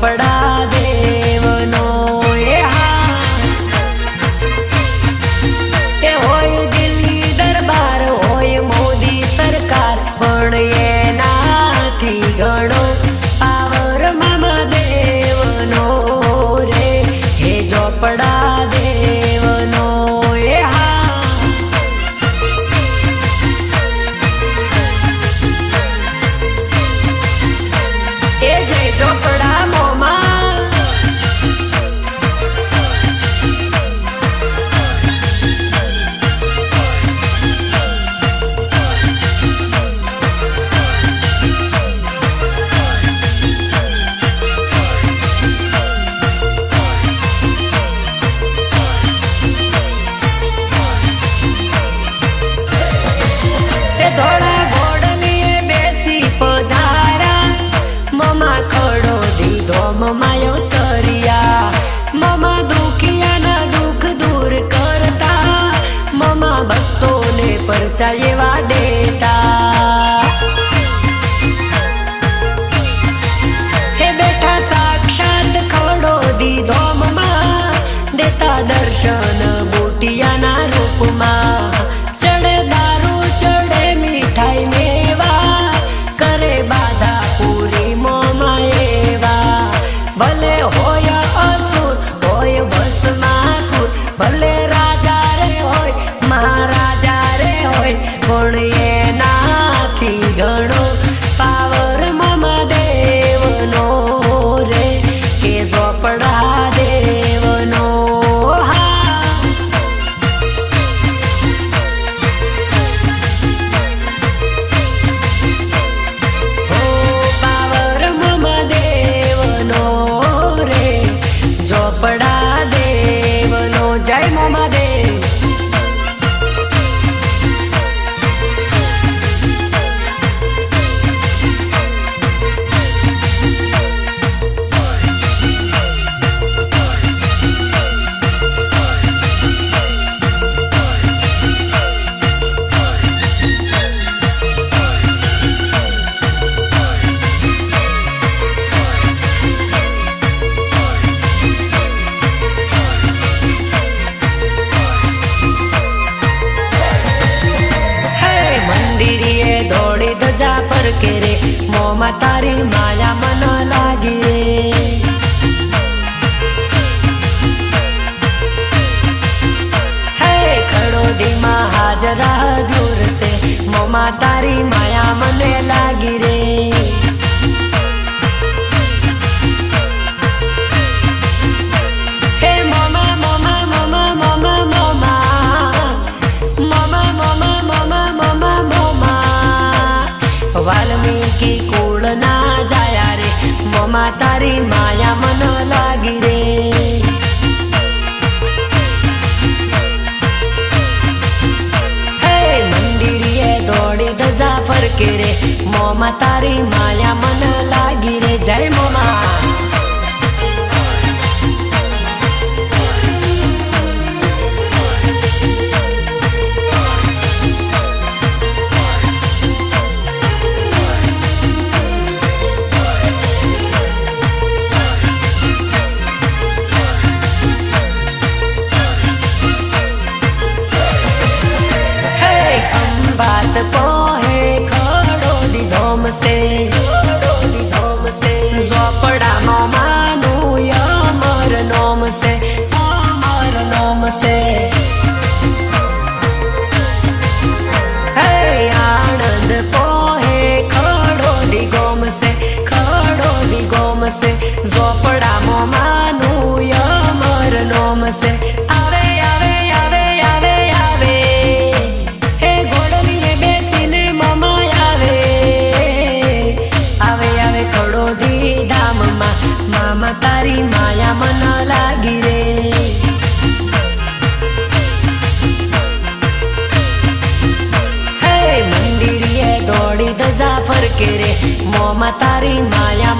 કપડા kuchaliwa deta હે બેઠા સાક્ષાત ખવડો દીધો મમા દેતા દર્શન બોટિયાના રૂપો કે રે મોમાં તારી મના માં તારી માયા મન લાગી રે. મંદિરીએ દોડી દજા ફરકે રે. મોમાં તારી માયા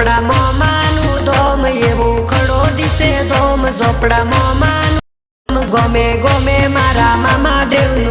ઝોપડા મોમાનું ધોમ એવો ખડો દિશે ધોમ. ઝોપડા મોમાનું ગમે ગમે મારા મામા દેવનું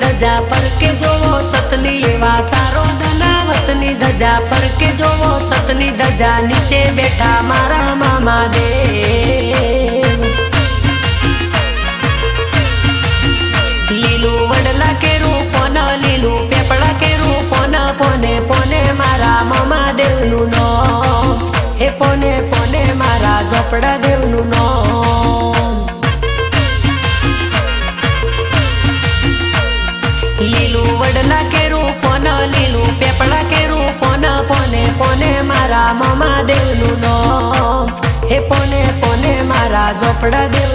ધજા પર કે જોવો સતની, એવા સારો ધનાવત ધજા પર કે જોવો સતની ધજા નીચે બેઠા મારા મામા દે. પોને પોને મારા ઝોપડા દેવનું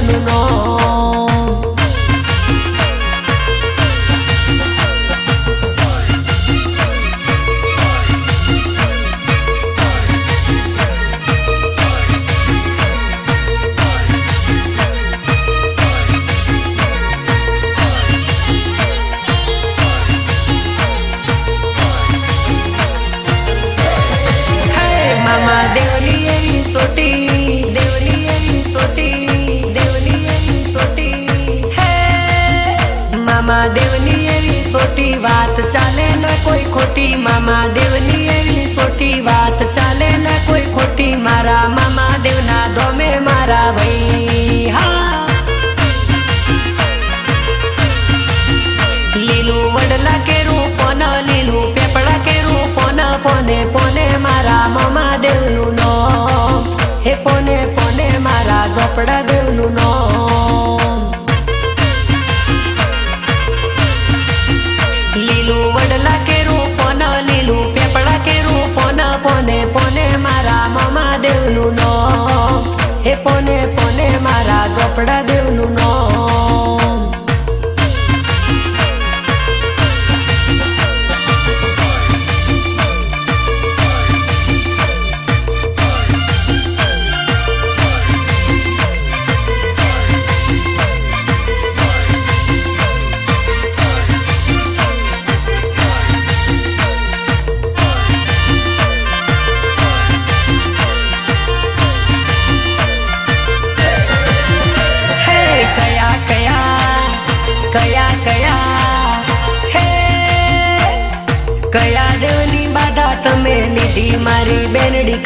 મામા દેવની એવી સોટી વાત ચાલે ન કોઈ ખોટી? મામા દેવની એવી સોટી વાત ચાલે ન કોઈ ખોટી? મારા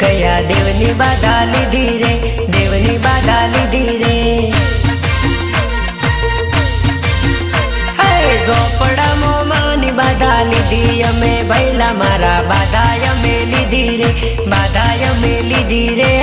કયા દેવની બાધા લીધી રે? દેવની બાધા લીધી રે. ઝોપડામાં માની બાધા લીધી અમે, ભૈલા મારા બાધા અમે લીધી રે, બાધા અમે લીધી રે.